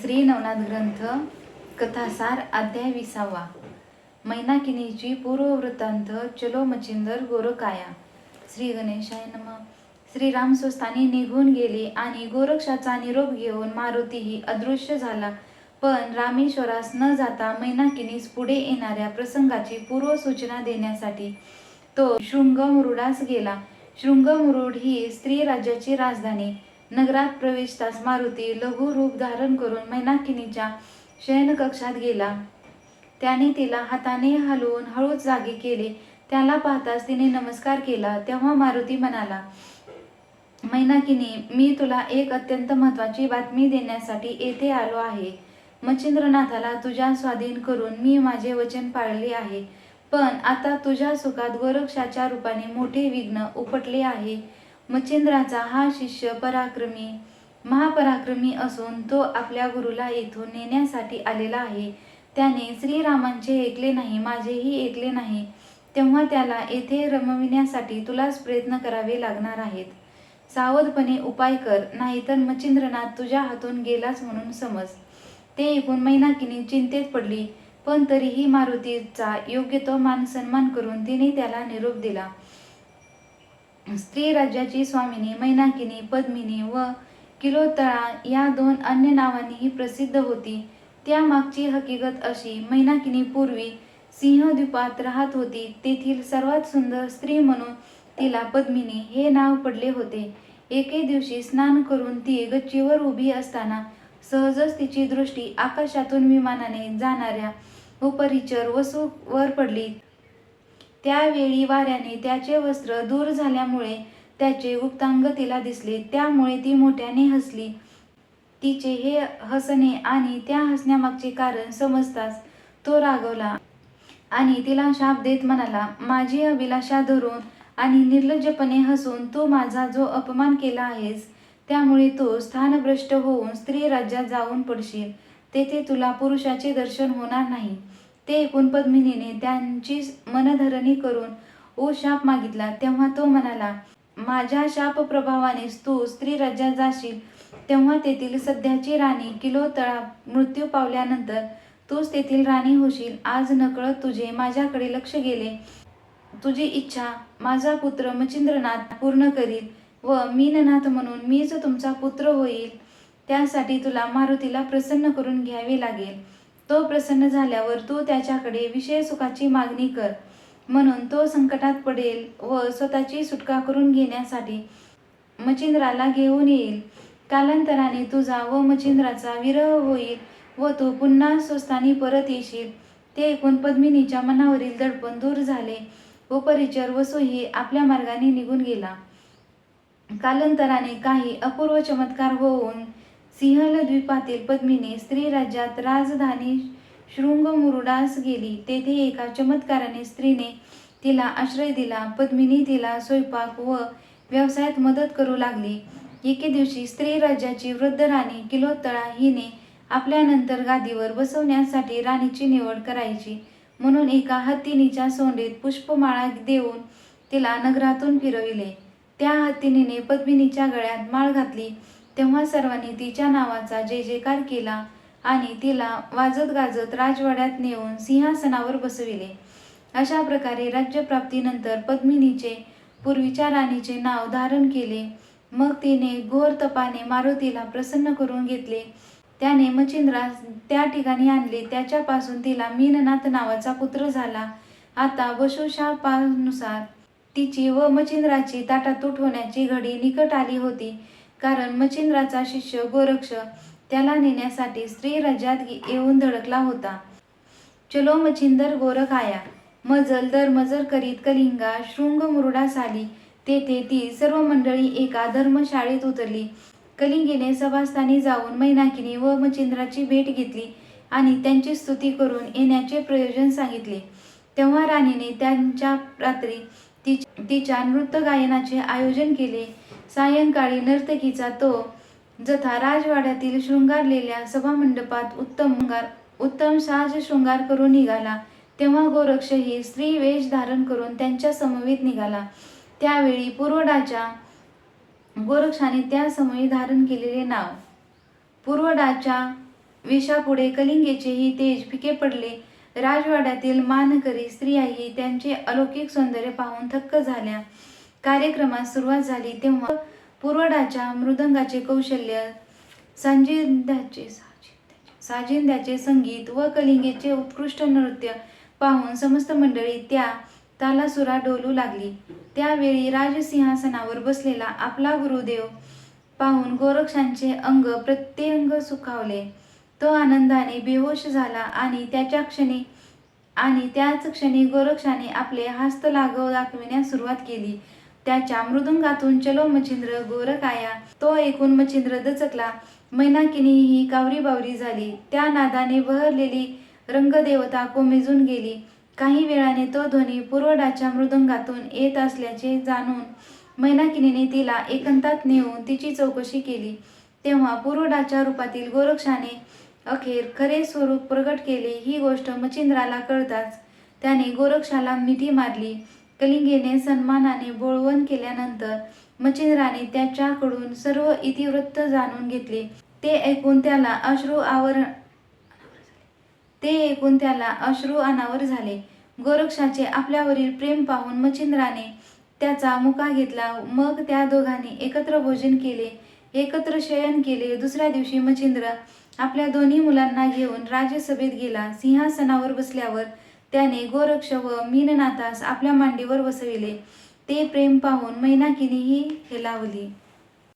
श्री नवनाथ ग्रंथ कथासार अध्याय विसावा. मैनाकिनीची पूर्ववृत्तांत चलो मचिंदर गोरकाया श्री गणेशाय नम. श्रीराम स्वस्थानी निघून गेले आणि गोरक्षाचा निरोप घेऊन मारुतीही अदृश्य झाला. पण रामेश्वरास न जाता मैनाकिनीस पुढे येणाऱ्या प्रसंगाची पूर्वसूचना देण्यासाठी तो शृंगमुरुडास गेला. शृंगमुरुड ही स्त्री राज्याची राजधानी. नगरात प्रवेशताच मारुती लघु रूप धारण करून मैनाकिनीच्या शयनकक्षात गेला. त्याने तिला हाताने हलवून हळूच जागे केले. त्याला पाहताच तिने नमस्कार केला. तेव्हा मारुती म्हणाला मैनाकिनी मी तुला एक अत्यंत महत्वाची बातमी देण्यासाठी येथे आलो आहे. मच्छिंद्रनाथाला तुझ्या स्वाधीन करून मी माझे वचन पाळले आहे. पण आता तुझ्या सुखात गोरक्षाच्या रूपाने मोठे विघ्न उपटले आहे. मच्छिंद्राचा हा शिष्य पराक्रमी महापराक्रमी असून तो आपल्या गुरुला येथून नेण्यासाठी आलेला आहे. त्याने श्रीरामांचे ऐकले नाही माझेही ऐकले नाही. तेव्हा त्याला येथे रमविण्यासाठी तुलाच प्रयत्न करावे लागणार आहेत. सावधपणे उपाय कर नाहीतर मच्छिंद्रनाथ तुझ्या हातून गेलाच म्हणून समज. ते ऐकून मैनाकिनी चिंतेत पडली पण तरीही मारुतीचा योग्य तो मान सन्मान करून तिने त्याला निरोप दिला. स्त्री राज्याची स्वामिनी मैनाकिनी पद्मिनी व किलोतळा या दोन अन्य नावांनीही प्रसिद्ध होती. त्यामागची हकीकत अशी मैनाकिनी पूर्वी सिंहद्वीपात राहत होती. तेथील सर्वात सुंदर स्त्री म्हणून तिला पद्मिनी हे नाव पडले होते. एके दिवशी स्नान करून ती गच्चीवर उभी असताना सहजच तिची दृष्टी आकाशातून विमानाने जाणाऱ्या उपरिचर वसूवर पडली. त्यावेळी वाऱ्याने त्याचे वस्त्र दूर झाल्यामुळे त्याचे गुप्तांग तिला दिसले. त्यामुळे ती मोठ्याने हसली. तिचे हे हसणे आणि त्या हसण्यामागचे कारण समजताच तो रागवला आणि तिला शाप देत म्हणाला माझी अभिलाषा धरून आणि निर्लज्जपणे हसून तू माझा जो अपमान केला आहेस त्यामुळे तो स्थानभ्रष्ट होऊन स्त्री राज्यात जाऊन पडशील. तेथे तुला पुरुषाचे दर्शन होणार नाही. ते ऐकून पद्मिनीने त्यांची मनधरणी करून ओ शाप मागितला तेव्हा तो म्हणाला माझ्या शाप प्रभावानेच तू स्त्री राज्यात जाशील. तेव्हा तेथील सध्याची राणी किलोतळा मृत्यू पावल्यानंतर तूच तेथील राणी होशील. आज नकळत तुझे माझ्याकडे लक्ष गेले. तुझी इच्छा माझा पुत्र मचिंद्रनाथ पूर्ण करील व मीननाथ म्हणून मीच तुमचा पुत्र होईल. त्यासाठी तुला मारुतीला प्रसन्न करून घ्यावे लागेल. तो प्रसन्न झाल्यावर तू त्याच्याकडे विषय सुखाची मागणी कर. म्हणून तो संकटात पडेल व स्वतःची सुटका करून घेण्यासाठी मचिंद्राला घेऊन येईल. कालांतराने तुझा व मचिंद्राचा विरह होईल व तू पुन्हा स्वस्थानी परत येशील. ते ऐकून पद्मिनीच्या मनावरील दडपण दूर झाले व परिचर वसूही आपल्या मार्गाने निघून गेला. कालांतराने काही अपूर्व चमत्कार होऊन सिंहल द्वीपातील पद्मिनी स्त्री राज्यात राजधानी शृंगमुरुडास गेली. तेथे एका चमत्काराने स्त्रीने तिला आश्रय दिला. पद्मिनी तिला स्वयंपाक व व्यवसायात मदत करू लागली. एके दिवशी स्त्री राज्याची वृद्ध राणी किलोत्तळा हिने आपल्यानंतर गादीवर बसवण्यासाठी राणीची निवड करायची. म्हणून एका हत्तीनीच्या सोंडीत पुष्पमाळा देऊन तिला नगरातून फिरविले. त्या हत्तीनीने पद्मिनीच्या गळ्यात माळ घातली. तेव्हा सर्वांनी तिच्या नावाचा जय जयकार केला आणि तिला वाजत गाजत राजवाड्यात नेऊन सिंहासनावर बसविले. अशा प्रकारे राज्यप्राप्तीनंतर पद्मिनीचे पूर्वीच्या राणीचे नाव धारण केले. मग तिने घोर तपाने मारुतीला प्रसन्न करून घेतले. त्याने मचिंद्रास त्या ठिकाणी आणले. त्याच्यापासून तिला मीननाथ नावाचा पुत्र झाला. आता वशुशापानुसार तिची व मचिंद्राची ताटातूट होण्याची घडी निकट आली होती. कारण मचिंद्राचा शिष्य गोरक्ष त्याला नेण्यासाठी स्त्री राज्यात येऊन धडकला होता. चलो मचिंदर गोरख आया. मजल दर मजर करीत कलिंगा शृंग मुरुडास आली तेथे ती सर्व मंडळी एका धर्मशाळेत उतरली. कलिंगीने सभास्थानी जाऊन मैनाकिनी व मचिंद्राची भेट घेतली आणि त्यांची स्तुती करून येण्याचे प्रयोजन सांगितले. तेव्हा राणीने त्यांच्या रात्री ति तिच्या नृत्य गायनाचे आयोजन केले. सायंकाळी नर्तकीचा तो जथा राजवाड्यातील शृंगारलेल्या सभामंडपात उत्तम उत्तम साज शृंगार करून निघाला. तेव्हा गोरक्षही स्त्री वेश धारण करून त्यांच्या समवेत निघाला. त्यावेळी पूर्वडाच्या गोरक्षाने त्या समयी धारण केलेले नाव. पूर्वडाच्या विषापुढे कलिंगेचेही तेज फिके पडले. राजवाड्यातील मानकरी स्त्रियाही त्यांचे अलौकिक सौंदर्य पाहून थक्क झाल्या. कार्यक्रमास सुरुवात झाली तेव्हा पुरवडाच्या मृदंगाचे कौशल्य सांजिंद्याचे साजिंद्याचे संगीत व कलिंगेचे उत्कृष्ट नृत्य पाहून समस्त मंडळी त्या तालासुरा डोलू लागली. त्यावेळी राजसिंहासनावर बसलेला आपला गुरुदेव पाहून गोरक्षांचे अंग प्रत्यंग सुखावले. तो आनंदाने बेहोश झाला आणि त्याच्या क्षणी आणि त्याच क्षणी गोरक्षाने आपले हस्त लागव दाखविण्यास सुरुवात केली. त्याच्या मृदुंगातून चलो मच्छिंद्र गोरकाया तो ऐकून मच्छिंद्र दचकला. मैनाकिनी ही कावरी बावरी झाली. त्या नादाने बहरलेली रंगदेवता कोमेजून गेली. काही वेळाने तो ध्वनी पुरवडाच्या मृदंगातून येत असल्याचे जाणून मैनाकिनीने तिला एकांतात नेऊन तिची चौकशी केली. तेव्हा पुरोडाच्या रूपातील गोरक्षाने अखेर खरे स्वरूप प्रगट केले. ही गोष्ट मच्छिंद्राला कळताच त्याने गोरक्षाला मिठी मारली. कलिंगेने सन्मानाने बोळवण केल्यानंतर मच्छिंद्राने त्याच्याकडून सर्व इतिवृत्त जाणून घेतले. ते ऐकून त्याला अश्रू आवरण ते ऐकून त्याला अश्रू अनावर झाले. गोरक्षाचे आपल्यावरील प्रेम पाहून मच्छिंद्राने त्याचा मुका घेतला. मग त्या दोघांनी एकत्र भोजन केले. एकत्र शयन केले. दुसऱ्या दिवशी मच्छिंद्र आपल्या दोन्ही मुलांना घेऊन राज्यसभेत गेला. सिंहासनावर बसल्यावर त्याने गोरक्ष व मीननाथास आपल्या मांडीवर बसविले ते प्रेम पाहून मैनाकिनीही हेलावली.